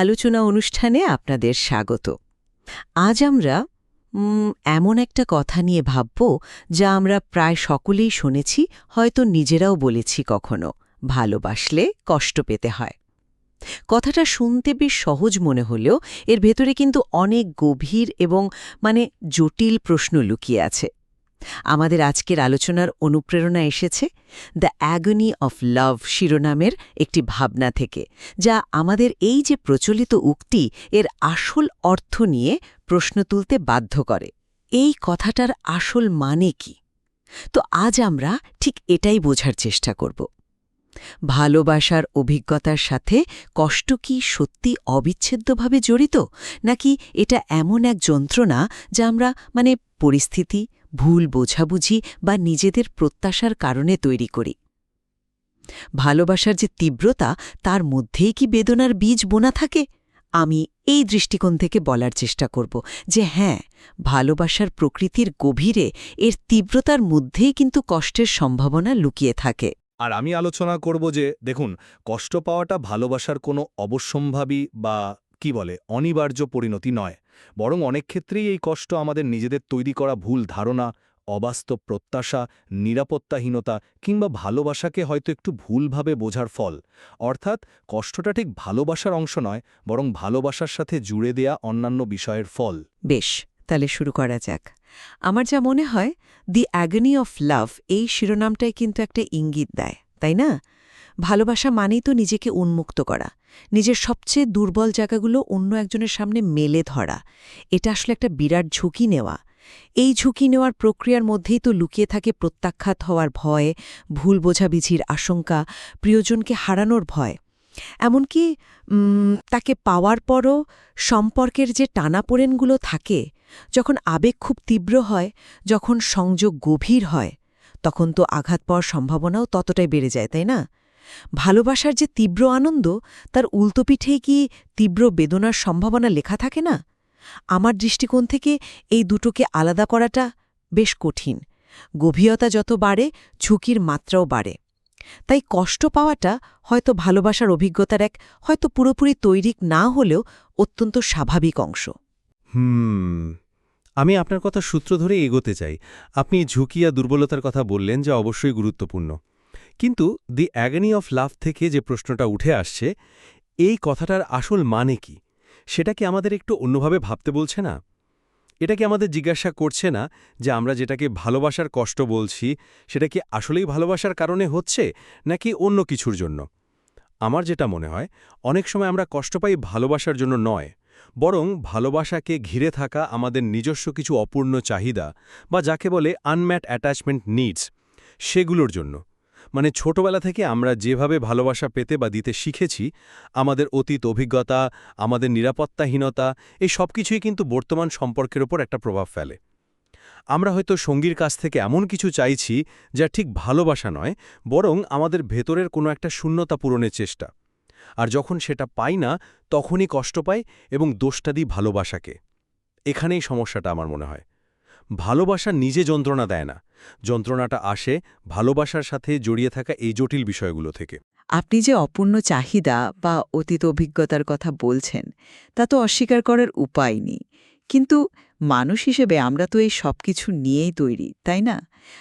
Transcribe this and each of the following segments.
আলোচনা অনুষ্ঠানে আপনাদের স্বাগত। আজ আমরা এমন একটা কথা নিয়ে ভাবব যা আমরা প্রায় সকলেই শুনেছি, হয়তো নিজেরাও বলেছি কখনো। ভালোবাসলে কষ্ট পেতে হয়। কথাটা শুনতে বেশ সহজ মনে হলেও এর ভেতরে কিন্তু অনেক গভীর এবং মানে জটিল প্রশ্ন লুকিয়ে আছে। আমাদের আজকের আলোচনার অনুপ্রেরণা এসেছে দ্য অ্যাগনি অফ লাভ শিরোনামের একটি ভাবনা থেকে, যা আমাদের এই যে প্রচলিত উক্তি, এর আসল অর্থ নিয়ে প্রশ্ন তুলতে বাধ্য করে। এই কথাটার আসল মানে কি? তো আজ আমরা ঠিক এটাই বোঝার চেষ্টা করব। ভালোবাসার অভিজ্ঞতার সাথে কষ্ট কি সত্যি অবিচ্ছেদ্যভাবে জড়িত? নাকি এটা এমন এক যন্ত্রণা যা আমরা মানে পরিস্থিতি ভুল বোঝাবুঝি বা নিজেদের প্রত্যাশার কারণে তৈরি করি। ভালোবাসার যে তীব্রতা, তার মধ্যেই কি বেদনার বীজ বোনা থাকে? আমি এই দৃষ্টিকোণ থেকে বলার চেষ্টা করব যে হ্যাঁ ভালোবাসার প্রকৃতির গভীরে এর তীব্রতার মধ্যেই কিন্তু কষ্টের সম্ভাবনা লুকিয়ে থাকে। আর আমি আলোচনা করব যে, দেখুন, কষ্ট পাওয়াটা ভালোবাসার কোনো অবশ্যম্ভাবী বা, কি বলে, অনিবার্য পরিণতি নয়। বরং অনেক ক্ষেত্রেই এই কষ্ট আমাদের নিজেদের তৈরি করা ভুল ধারণা, অবাস্তব প্রত্যাশা, নিরাপত্তাহীনতা কিংবা ভালোবাসাকে হয়তো একটু ভুলভাবে বোঝার ফল। অর্থাৎ কষ্টটা ঠিক ভালোবাসার অংশ নয়, বরং ভালোবাসার সাথে জুড়ে দেয়া অন্যান্য বিষয়ের ফল। বেশ, তাহলে শুরু করা যাক। আমার যা মনে হয়, দি অ্যাগনি অফ লাভ এই শিরোনামটাই কিন্তু একটা ইঙ্গিত দেয়, তাই না? ভালোবাসা মানেই তো নিজেকে উন্মুক্ত করা। নিজের সবচেয়ে দুর্বল জায়গাগুলো অন্য একজনের সামনে মেলে ধরা। এটা আসলে একটা বিরাট ঝুঁকি নেওয়া। এই ঝুঁকি নেওয়ার প্রক্রিয়ার মধ্যেই তো লুকিয়ে থাকে প্রত্যাখ্যাত হওয়ার ভয়, ভুল বোঝাবিঝির আশঙ্কা, প্রিয়জনকে হারানোর ভয়। এমনকি তাকে পাওয়ার পরও সম্পর্কের যে টানাপোড়েনগুলো থাকে, যখন আবেগ খুব তীব্র হয়, যখন সংযোগ গভীর হয়, তখন তো আঘাত পাওয়ার সম্ভাবনাও ততটাই বেড়ে যায়, তাই না? ভালোবাসার যে তীব্র আনন্দ, তার উল্টোপিঠেই কি তীব্র বেদনার সম্ভাবনা লেখা থাকে না? আমার দৃষ্টিকোণ থেকে এই দুটোকে আলাদা করাটা বেশ কঠিন। গভীরতা যত বাড়ে, ঝুঁকির মাত্রাও বাড়ে। তাই কষ্ট পাওয়াটা হয়তো ভালোবাসার অভিজ্ঞতার এক হয়তো পুরোপুরি তৈরি না হলেও অত্যন্ত স্বাভাবিক অংশ। হুম, আমি আপনার কথা সূত্র ধরে এগোতে চাই। আপনি ঝুঁকি আর দুর্বলতার কথা বললেন, যা অবশ্যই গুরুত্বপূর্ণ। কিন্তু দি অ্যাগনি অফ লাভ থেকে যে প্রশ্নটা উঠে আসছে, এই কথাটার আসল মানে কি? সেটা কি আমাদের একটু অন্যভাবে ভাবতে বলছে না? এটা কি আমাদের জিজ্ঞাসা করছে না যে আমরা যেটাকে ভালোবাসার কষ্ট বলছি, সেটা কি আসলেই ভালোবাসার কারণে হচ্ছে, নাকি অন্য কিছুর জন্য? আমার যেটা মনে হয়, অনেক সময় আমরা কষ্ট পাই ভালোবাসার জন্য নয়, বরং ভালোবাসাকে ঘিরে থাকা আমাদের নিজস্ব কিছু অপূর্ণ চাহিদা, বা যাকে বলে আনম্যাট অ্যাটাচমেন্ট নিডস সেগুলোর জন্য। মানে ছোটবেলা থেকে আমরা যেভাবে ভালোবাসা পেতে বা দিতে শিখেছি, আমাদের অতীত অভিজ্ঞতা, আমাদের নিরাপত্তাহীনতা, এই সব কিছুই কিন্তু বর্তমান সম্পর্কের ওপর একটা প্রভাব ফেলে। আমরা হয়তো সঙ্গীর কাছ থেকে এমন কিছু চাইছি যা ঠিক ভালোবাসা নয়, বরং আমাদের ভেতরের কোনো একটা শূন্যতা পূরণের চেষ্টা। আর যখন সেটা পাই না, তখনই কষ্ট পাই এবং দোষটা দিই ভালোবাসাকে। এখানেই সমস্যাটা আমার মনে হয়। ভালোবাসা নিজে যন্ত্রণা দেয় না। যন্ত্রণাটা আসে ভালোবাসার সাথে জড়িয়ে থাকা এই জটিল বিষয়গুলো থেকে। আপনি যে অপূর্ণ চাহিদা বা অতীত অভিজ্ঞতার কথা বলছেন, তা তো অস্বীকার করার উপায় নেই। কিন্তু মানুষ হিসেবে আমরা তো এই সব কিছু নিয়েই তৈরি, তাই না?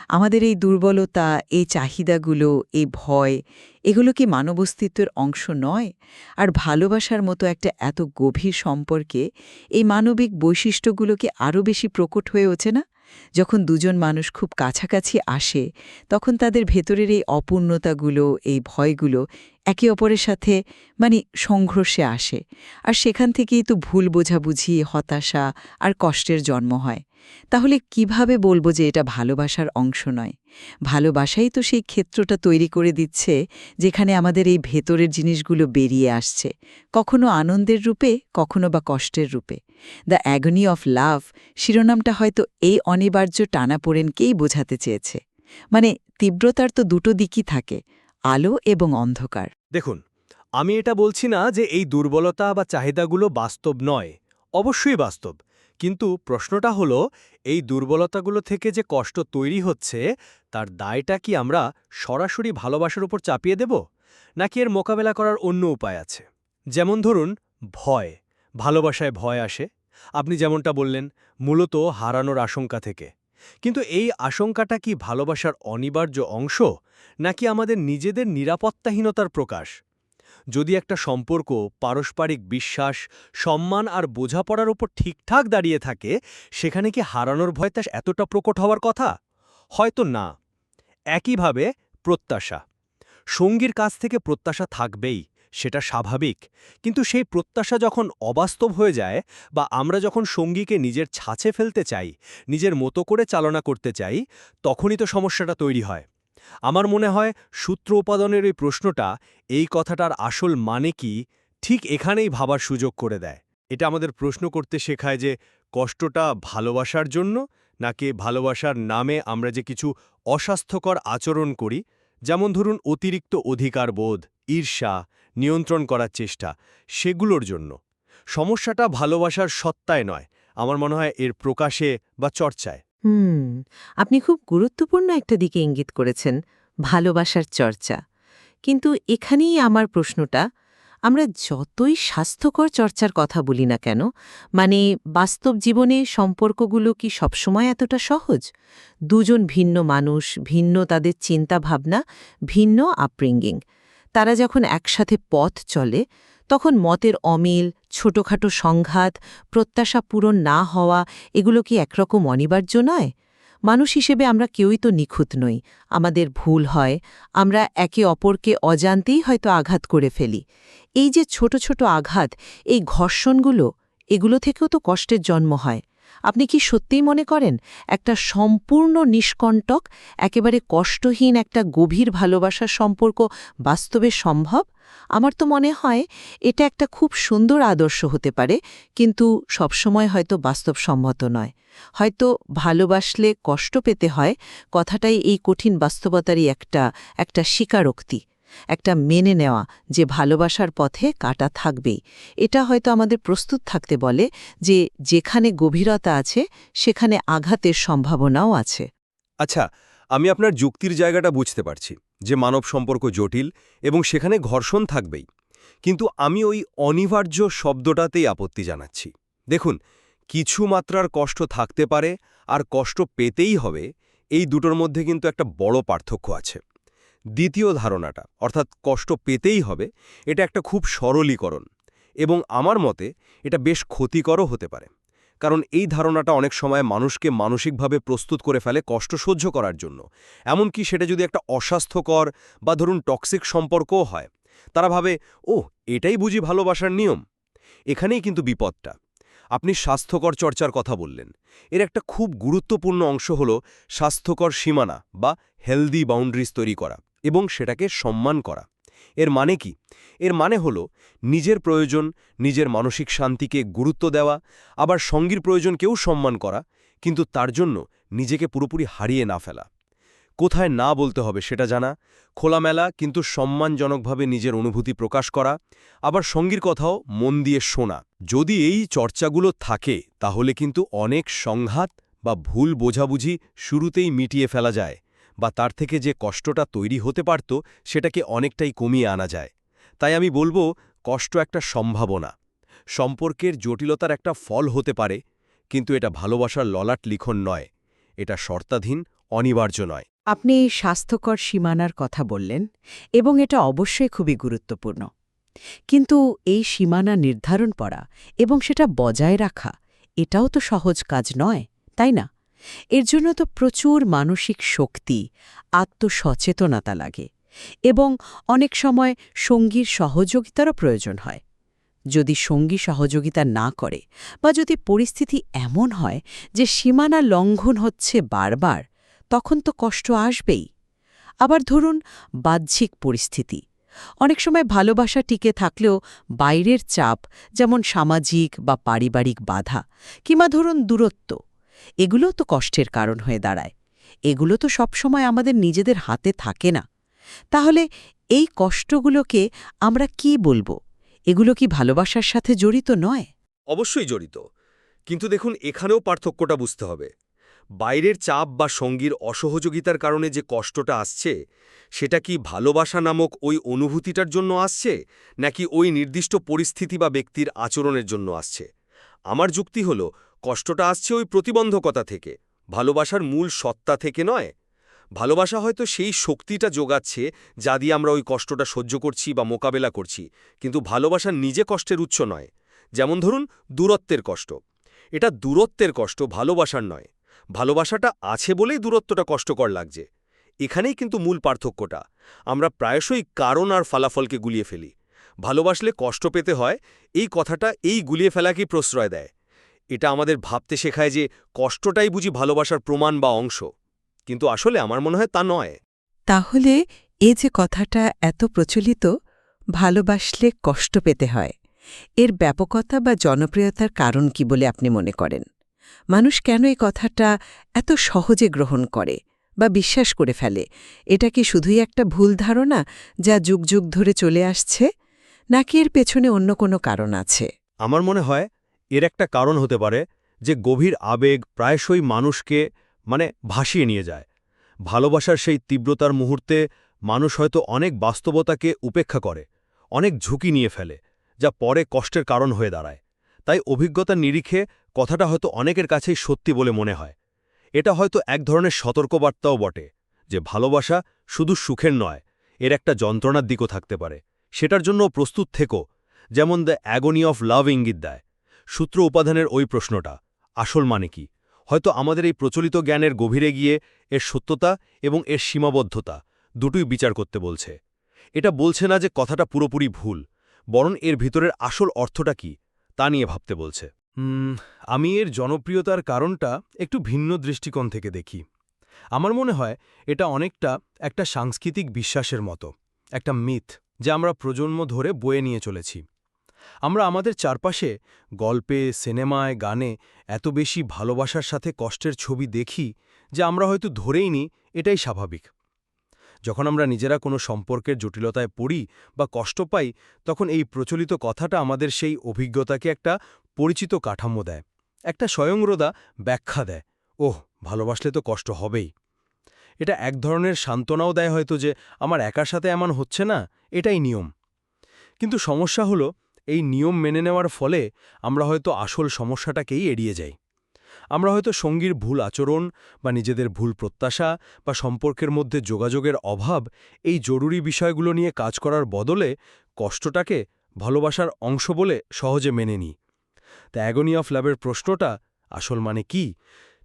আমাদের এই দুর্বলতা, এই চাহিদাগুলো, এই ভয়, এগুলো কি মানব অস্তিত্বের অংশ নয়? আর ভালোবাসার মতো একটা এত গভীর সম্পর্কে এই মানবিক বৈশিষ্ট্যগুলোকে আরও বেশি প্রকট হয়ে ওঠে না? যখন দুজন মানুষ খুব কাছাকাছি আসে, তখন তাদের ভেতরের এই অপূর্ণতাগুলো, এই ভয়গুলো একে অপরের সাথে মানে সংঘর্ষে আসে। আর সেখান থেকেই তো ভুল বোঝাবুঝি, হতাশা আর কষ্টের জন্ম হয়। তাহলে কীভাবে বলব যে এটা ভালোবাসার অংশ নয়? ভালোবাসাই তো সেই ক্ষেত্রটা তৈরি করে দিচ্ছে যেখানে আমাদের এই ভেতরের জিনিসগুলো বেরিয়ে আসছে, কখনো আনন্দের রূপে, কখনো বা কষ্টের রূপে। দ্য অ্যাগনি অফ লাভ শিরোনামটা হয়তো এই অনিবার্য টানাপোড়েনকেই বোঝাতে চেয়েছে। মানে তীব্রতার তো দুটো দিকই থাকে, আলো এবং অন্ধকার। দেখুন, আমি এটা বলছি না যে এই দুর্বলতা বা চাহিদাগুলো বাস্তব নয়, অবশ্যই বাস্তব। কিন্তু প্রশ্নটা হলো, এই দুর্বলতাগুলো থেকে যে কষ্ট তৈরি হচ্ছে, তার দায়টা কি আমরা সরাসরি ভালোবাসার উপর চাপিয়ে দেব? নাকি এর মোকাবেলা করার অন্য উপায় আছে? যেমন ধরুন, ভয়। ভালোবাসায় ভয় আসে। আপনি যেমনটা বললেন, মূলত হারানোর আশঙ্কা থেকে। কিন্তু এই আশঙ্কাটা কি ভালোবাসার অনিবার্য অংশ, নাকি আমাদের নিজেদের নিরাপত্তাহীনতার প্রকাশ? যদি একটা সম্পর্ক, পারস্পরিক বিশ্বাস, সম্মান আর বোঝাপড়ার উপর ঠিকঠাক দাঁড়িয়ে থাকে, সেখানে কি হারানোর ভয়টা এতটা প্রকট হওয়ার কথা? হয়তো না। একইভাবে প্রত্যাশা। সঙ্গীর কাছ থেকে প্রত্যাশা থাকবেই, সেটা স্বাভাবিক। কিন্তু সেই প্রত্যাশা যখন অবাস্তব হয়ে যায় বা আমরা যখন সঙ্গীকে নিজের ছাঁচে ফেলতে চাই, নিজের মতো করে চালনা করতে চাই, তখনই তো সমস্যাটা তৈরি হয়। আমার মনে হয় সূত্র উপাদানের এই প্রশ্নটা এই কথাটার আসল মানে কি ঠিক এখানেই ভাবার সুযোগ করে দেয়। এটা আমাদের প্রশ্ন করতে শেখায় যে কষ্টটা ভালোবাসার জন্য নাকি ভালোবাসার নামে আমরা যে কিছু অস্বাস্থ্যকর আচরণ করি, যেমন ধরুন অতিরিক্ত অধিকার বোধ, ঈর্ষা, নিয়ন্ত্রণ করার চেষ্টা, সেগুলোর জন্য। সমস্যাটা ভালোবাসার সত্তায় নয়, আমার মনে হয় এর প্রকাশে বা চর্চায়। হুম, আপনি খুব গুরুত্বপূর্ণ একটা দিকে ইঙ্গিত করেছেন, ভালোবাসার চর্চা। কিন্তু এখানেই আমার প্রশ্নটা, আমরা যতই স্বাস্থ্যকর চর্চার কথা বলি না কেন মানে বাস্তব জীবনে সম্পর্কগুলো কি সবসময় এতটা সহজ? দুজন ভিন্ন মানুষ, ভিন্ন তাদের চিন্তা ভাবনা ভিন্ন আপব্রিঙ্গিং। তারা যখন একসাথে পথ চলে, তখন মতের অমিল ছোটখাটো সংঘাত, প্রত্যাশা পূরণ না হওয়া, এগুলো কি একরকম অনিবার্য নয়? মানুষ হিসেবে আমরা কেউই তো নিখুঁত নই। আমাদের ভুল হয়। আমরা একে অপরকে অজান্তেই হয়তো আঘাত করে ফেলি। এই যে ছোট ছোট আঘাত, এই ঘর্ষণগুলো, এগুলো থেকেও তো কষ্টের জন্ম হয়। আপনি কি সত্যিই মনে করেন? একটা সম্পূর্ণ নিষ্কণ্টক, একেবারে কষ্টহীন একটা গভীর ভালোবাসার সম্পর্ক বাস্তবে সম্ভব? আমার তো মনে হয় এটা একটা খুব সুন্দর আদর্শ হতে পারে, কিন্তু সবসময় হয়তো বাস্তবসম্মত নয়। হয়তো ভালোবাসলে কষ্ট পেতে হয়, কথাটাই এই কঠিন বাস্তবতারই একটা একটা স্বীকারোক্তি। একটা মেনে নেওয়া যে ভালোবাসার পথে কাটা থাকবেই। এটা হয়তো আমাদের প্রস্তুত থাকতে বলে যে যেখানে গভীরতা আছে, সেখানে আঘাতের সম্ভাবনাও আছে। আচ্ছা আমি আপনার যুক্তির জায়গাটা বুঝতে পারছি যে মানব সম্পর্ক জটিল এবং সেখানে ঘর্ষণ থাকবেই। কিন্তু আমি ওই অনিবার্য শব্দটাতেই আপত্তি জানাচ্ছি। দেখুন, কিছু মাত্রার কষ্ট থাকতে পারে আর কষ্ট পেতেই হবে, এই দুটোর মধ্যে কিন্তু একটা বড় পার্থক্য আছে। দ্বিতীয় ধারণাটা, অর্থাৎ কষ্ট পেতেই হবে, এটা একটা খুব সরলীকরণ এবং আমার মতে এটা বেশ ক্ষতিকরও হতে পারে। কারণ এই ধারণাটা অনেক সময় মানুষকে মানসিকভাবে প্রস্তুত করে ফেলে কষ্ট সহ্য করার জন্য। এমনকি সেটা যদি একটা অস্বাস্থ্যকর বা ধরুন টক্সিক সম্পর্কও হয়, তারা ভাবে ও এটাই বুঝি ভালোবাসার নিয়ম। এখানেই কিন্তু বিপদটা। আপনি স্বাস্থ্যকর চর্চার কথা বললেন। এর একটা খুব গুরুত্বপূর্ণ অংশ হল স্বাস্থ্যকর সীমানা বা হেলদি বাউন্ডারিজ তৈরি করা এবং সেটাকে সম্মান করা। এর মানে কি? এর মানে হল নিজের প্রয়োজন নিজের মানসিক শান্তিকে গুরুত্ব দেওয়া, আবার সঙ্গীর প্রয়োজনকেও সম্মান করা, কিন্তু তার জন্য নিজেকে পুরোপুরি হারিয়ে না ফেলা। কোথায় না বলতে হবে সেটা জানা, খোলামেলা কিন্তু সম্মানজনকভাবে নিজের অনুভূতি প্রকাশ করা, আবার সঙ্গীর কথাও মন দিয়ে শোনা। যদি এই চর্চাগুলো থাকে, তাহলে কিন্তু অনেক সংঘাত বা ভুল বোঝাবুঝি শুরুতেই মিটিয়ে ফেলা যায়, বা তার থেকে যে কষ্টটা তৈরি হতে পারত, সেটাকে অনেকটাই কমিয়ে আনা যায়। তাই আমি বলব, কষ্ট একটা সম্ভাবনা। সম্পর্কের জটিলতার একটা ফল হতে পারে, কিন্তু এটা ভালোবাসার ললাট লিখন নয়। এটা শর্তাধীন, অনিবার্য নয়। আপনি এই স্বাস্থ্যকর সীমানার কথা বললেন এবং এটা অবশ্যই খুবই গুরুত্বপূর্ণ। কিন্তু এই সীমানা নির্ধারণ করা এবং সেটা বজায় রাখা, এটাও তো সহজ কাজ নয়, তাই না? এর জন্য তো প্রচুর মানসিক শক্তি, আত্মসচেতনতা লাগে এবং অনেক সময় সঙ্গীর সহযোগিতারও প্রয়োজন হয়। যদি সঙ্গী সহযোগিতা না করে বা যদি পরিস্থিতি এমন হয় যে সীমানা লঙ্ঘন হচ্ছে বারবার তখন তো কষ্ট আসবেই। আবার ধরুন, বাহ্যিক পরিস্থিতি। অনেক সময় ভালোবাসা টিকে থাকলেও বাইরের চাপ, যেমন সামাজিক বা পারিবারিক বাধা, কিংবা ধরুন দূরত্ব, এগুলো তো কষ্টের কারণ হয়ে দাঁড়ায়। এগুলো তো সবসময় আমাদের নিজেদের হাতে থাকে না। তাহলে এই কষ্টগুলোকে আমরা কি বলব? এগুলো কি ভালোবাসার সাথে জড়িত নয়? অবশ্যই জড়িত। কিন্তু দেখুন, এখানেও পার্থক্যটা বুঝতে হবে। বাইরের চাপ বা সঙ্গীর অসহযোগিতার কারণে যে কষ্টটা আসছে, সেটা কি ভালোবাসা নামক ওই অনুভূতিটার জন্য আসছে, নাকি ওই নির্দিষ্ট পরিস্থিতি বা ব্যক্তির আচরণের জন্য আসছে? আমার যুক্তি হল, কষ্টটা আসছে ওই প্রতিবন্ধকতা থেকে, ভালোবাসার মূল সত্তা থেকে নয়। ভালোবাসা হয়তো সেই শক্তিটা যোগাচ্ছে যা দিয়ে আমরা ওই কষ্টটা সহ্য করছি বা মোকাবেলা করছি, কিন্তু ভালোবাসা নিজে কষ্টের উৎস নয়। যেমন ধরুন, দূরত্বের কষ্ট। এটা দূরত্বের কষ্ট, ভালোবাসার নয়। ভালোবাসাটা আছে বলেই দূরত্বটা কষ্টকর লাগছে। এখানেই কিন্তু মূল পার্থক্যটা। আমরা প্রায়শই কারণ আর ফলাফলকে গুলিয়ে ফেলি। ভালোবাসলে কষ্ট পেতে হয়, এই কথাটা এই গুলিয়ে ফেলাকেই প্রশ্রয় দেয়। এটা আমাদের ভাবতে শেখায় যে কষ্টটাই বুঝি ভালোবাসার প্রমাণ বা অংশ। কিন্তু আসলে আমার মনে হয় তা নয়। তাহলে এ যে কথাটা এত প্রচলিত, ভালোবাসলে কষ্ট পেতে হয়, এর ব্যাপকতা বা জনপ্রিয়তার কারণ কি বলে আপনি মনে করেন? মানুষ কেন এই কথাটা এত সহজে গ্রহণ করে বা বিশ্বাস করে ফেলে? এটা কি শুধুই একটা ভুল ধারণা যা যুগ যুগ ধরে চলে আসছে? নাকি এর পেছনে অন্য কোনো কারণ আছে? আমার মনে হয় এর একটা কারণ হতে পারে যে গভীর আবেগ প্রায়শই মানুষকে মানে ভাসিয়ে নিয়ে যায়। ভালোবাসার সেই তীব্রতার মুহূর্তে মানুষ হয়তো অনেক বাস্তবতাকে উপেক্ষা করে, অনেক ঝুঁকি নিয়ে ফেলে, যা পরে কষ্টের কারণ হয়ে দাঁড়ায়। তাই অভিজ্ঞতার নিরিখে কথাটা হয়তো অনেকের কাছেই সত্যি বলে মনে হয়। এটা হয়তো এক ধরনের সতর্কবার্তাও বটে যে ভালোবাসা শুধু সুখের নয়, এর একটা যন্ত্রণার দিকও থাকতে পারে। সেটার জন্য প্রস্তুত থেকো, যেমন দ্য অ্যাগনি অফ লাভ ইঙ্গিত দেয়। সূত্র উপাদানের ওই প্রশ্নটা, আসল মানে কি? হয়তো আমাদের এই প্রচলিত জ্ঞানের গভীরে গিয়ে এর সত্যতা এবং এর সীমাবদ্ধতা দুটোই বিচার করতে বলছে। এটা বলছে না যে কথাটা পুরোপুরি ভুল, বরং এর ভিতরের আসল অর্থটা কি তা নিয়ে ভাবতে বলছে। আমি এর জনপ্রিয়তার কারণটা একটু ভিন্ন দৃষ্টিকোণ থেকে দেখি। আমার মনে হয় এটা অনেকটা একটা সাংস্কৃতিক বিশ্বাসের মতো, একটা মিথ যা আমরা প্রজন্ম ধরে বয়ে নিয়ে চলেছি। আমরা আমাদের চারপাশে গল্পে, সিনেমায়, গানে এত বেশি ভালোবাসার সাথে কষ্টের ছবি দেখি যে আমরা হয়তো ধরেই নি, এটাই স্বাভাবিক। যখন আমরা নিজেরা কোনো সম্পর্কের জটিলতায় পড়ি বা কষ্ট পাই, তখন এই প্রচলিত কথাটা আমাদের সেই অভিজ্ঞতাকে একটা পরিচিত কাঠামো দেয়, একটা স্বয়ংরোদা ব্যাখ্যা দেয়। ওহ, ভালোবাসলে তো কষ্ট হবেই। এটা এক ধরনের সান্ত্বনাও দেয় হয়তো যে, আমার একার সাথে এমন হচ্ছে না, এটাই নিয়ম। কিন্তু সমস্যা হলো, এই নিয়ম মেনে নেওয়ার ফলে আমরা হয়তো আসল সমস্যাটাকেই এড়িয়ে যাই। আমরা হয়তো সঙ্গীর ভুল আচরণ বা নিজেদের ভুল প্রত্যাশা বা সম্পর্কের মধ্যে যোগাযোগের অভাব এই জরুরি বিষয়গুলো নিয়ে কাজ করার বদলে কষ্টটাকে ভালোবাসার অংশ বলে সহজে মেনে নিই। তা অ্যাগনি অফ লাভের প্রশ্নটা, আসল মানে কি?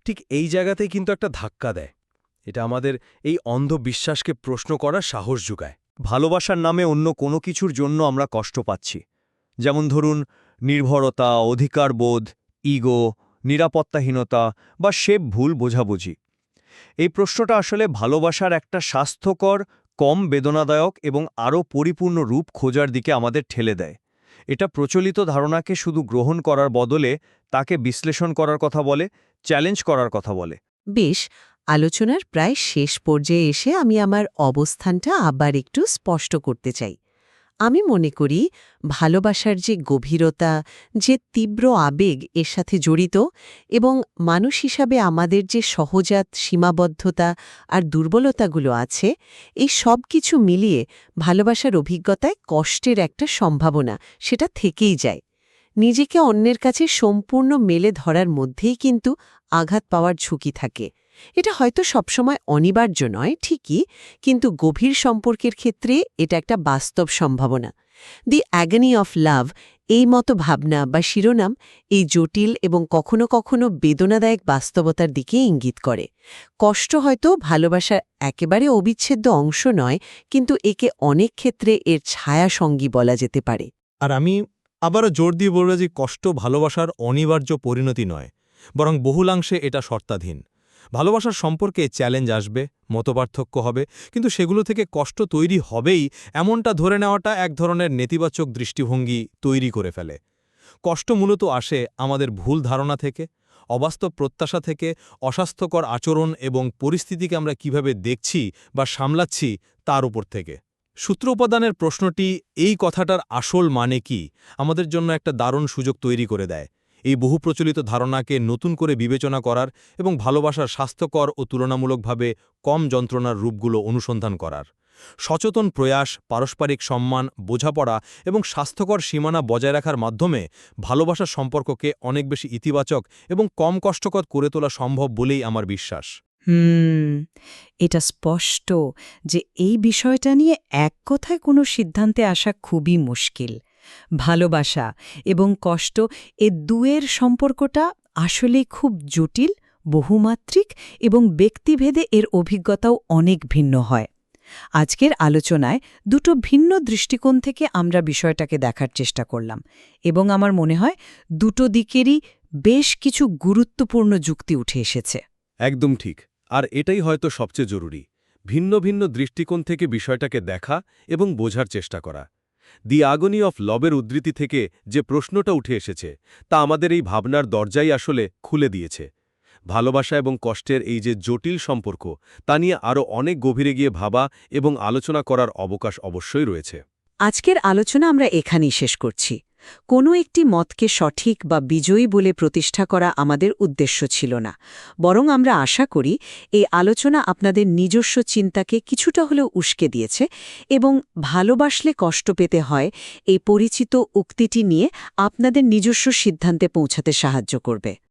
ঠিক এই জায়গাতেই কিন্তু একটা ধাক্কা দেয়। এটা আমাদের এই অন্ধবিশ্বাসকে প্রশ্ন করার সাহস যোগায়। ভালোবাসার নামে অন্য কোনো কিছুর জন্য আমরা কষ্ট পাচ্ছি। যেমন ধরুন, নির্ভরতা, অধিকারবোধ, ইগো নিরাপত্তাহীনতা বা সেব ভুল বোঝাবুঝি। এই প্রশ্নটা আসলে ভালোবাসার একটা স্বাস্থ্যকর, কম বেদনাদায়ক এবং আরও পরিপূর্ণ রূপ খোঁজার দিকে আমাদের ঠেলে দেয়। এটা প্রচলিত ধারণাকে শুধু গ্রহণ করার বদলে তাকে বিশ্লেষণ করার কথা বলে, চ্যালেঞ্জ করার কথা বলে। বেশ, আলোচনার প্রায় শেষ পর্যায়ে এসে আমি আমার অবস্থানটা আবার একটু স্পষ্ট করতে চাই। আমি মনে করি ভালোবাসার যে গভীরতা, যে তীব্র আবেগ এর সাথে জড়িত এবং মানুষ হিসাবে আমাদের যে সহজাত সীমাবদ্ধতা আর দুর্বলতাগুলো আছে, এই সব কিছু মিলিয়ে ভালোবাসার অভিজ্ঞতায় কষ্টের একটা সম্ভাবনা সেটা থেকেই যায়। নিজেকে অন্যের কাছে সম্পূর্ণ মেলে ধরার মধ্যেই কিন্তু আঘাত পাওয়ার ঝুঁকি থাকে। এটা হয়তো সবসময় অনিবার্য নয়, ঠিকই, কিন্তু গভীর সম্পর্কের ক্ষেত্রে এটা একটা বাস্তব সম্ভাবনা। দি অ্যাগনি অফ লাভ এই মতো ভাবনা বা শিরোনাম এই জটিল এবং কখনো কখনো বেদনাদায়ক বাস্তবতার দিকে ইঙ্গিত করে। কষ্ট হয়তো ভালোবাসার একেবারে অবিচ্ছেদ্য অংশ নয়, কিন্তু একে অনেক ক্ষেত্রে এর ছায়া সঙ্গী বলা যেতে পারে। আর আমি আবারও জোর দিয়ে বলব যে কষ্ট ভালোবাসার অনিবার্য পরিণতি নয়, বরং বহুলাংশে এটা শর্তাধীন। ভালোবাসার সম্পর্কে চ্যালেঞ্জ আসবে, মতপার্থক্য হবে, কিন্তু সেগুলো থেকে কষ্ট তৈরি হবেই এমনটা ধরে নেওয়াটা এক ধরনের নেতিবাচক দৃষ্টিভঙ্গি তৈরি করে ফেলে। কষ্ট মূলত আসে আমাদের ভুল ধারণা থেকে, অবাস্তব প্রত্যাশা থেকে, অস্বাস্থ্যকর আচরণ এবং পরিস্থিতিকে আমরা কীভাবে দেখছি বা সামলাচ্ছি তার উপর থেকে। সূত্র উপাদানের প্রশ্নটি এই কথাটার আসল মানে কি? আমাদের জন্য একটা দারুণ সুযোগ তৈরি করে দেয়। এই বহু প্রচলিত ধারণাকে নতুন করে বিবেচনা করার এবং ভালোবাসার স্বাস্থ্যকর ও তুলনামূলকভাবে কম যন্ত্রণার রূপগুলো অনুসন্ধান করার। সচেতন প্রয়াস, পারস্পরিক সম্মান, বোঝাপড়া এবং স্বাস্থ্যকর সীমানা বজায় রাখার মাধ্যমে ভালোবাসার সম্পর্ককে অনেক বেশি ইতিবাচক এবং কম কষ্টকর করে তোলা সম্ভব বলেই আমার বিশ্বাস। হুম, এটা স্পষ্ট যে এই বিষয়টা নিয়ে এক কথায় কোনো সিদ্ধান্তে আসা খুবই মুশকিল। ভালোবাসা এবং কষ্ট, এ দুয়ের সম্পর্কটা আসলে খুব জটিল, বহুমাত্রিক এবং ব্যক্তিভেদে এর অভিজ্ঞতাও অনেক ভিন্ন হয়। আজকের আলোচনায় দুটো ভিন্ন দৃষ্টিকোণ থেকে আমরা বিষয়টাকে দেখার চেষ্টা করলাম এবং আমার মনে হয় দুটো দিকেরই বেশ কিছু গুরুত্বপূর্ণ যুক্তি উঠে এসেছে। একদম ঠিক। আর এটাই হয়তো সবচেয়ে জরুরি। ভিন্ন ভিন্ন দৃষ্টিকোণ থেকে বিষয়টাকে দেখা এবং বোঝার চেষ্টা করা। দি আগনি অফ লবের উদ্ধৃতি থেকে যে প্রশ্নটা উঠে এসেছে, তা আমাদের এই ভাবনার দরজাই আসলে খুলে দিয়েছে। ভালোবাসা এবং কষ্টের এই যে জটিল সম্পর্ক, তা নিয়ে আরও অনেক গভীরে গিয়ে ভাবা এবং আলোচনা করার অবকাশ অবশ্যই রয়েছে। আজকের আলোচনা আমরা এখানেই শেষ করছি। কোনো একটি মতকে সঠিক বা বিজয়ী বলে প্রতিষ্ঠা করা আমাদের উদ্দেশ্য ছিল না। বরং আমরা আশা করি, এই আলোচনা আপনাদের নিজস্ব চিন্তাকে কিছুটা হলেও উস্কে দিয়েছে এবং ভালোবাসলে কষ্ট পেতে হয় এই পরিচিত উক্তিটি নিয়ে আপনাদের নিজস্ব সিদ্ধান্তে পৌঁছাতে সাহায্য করবে।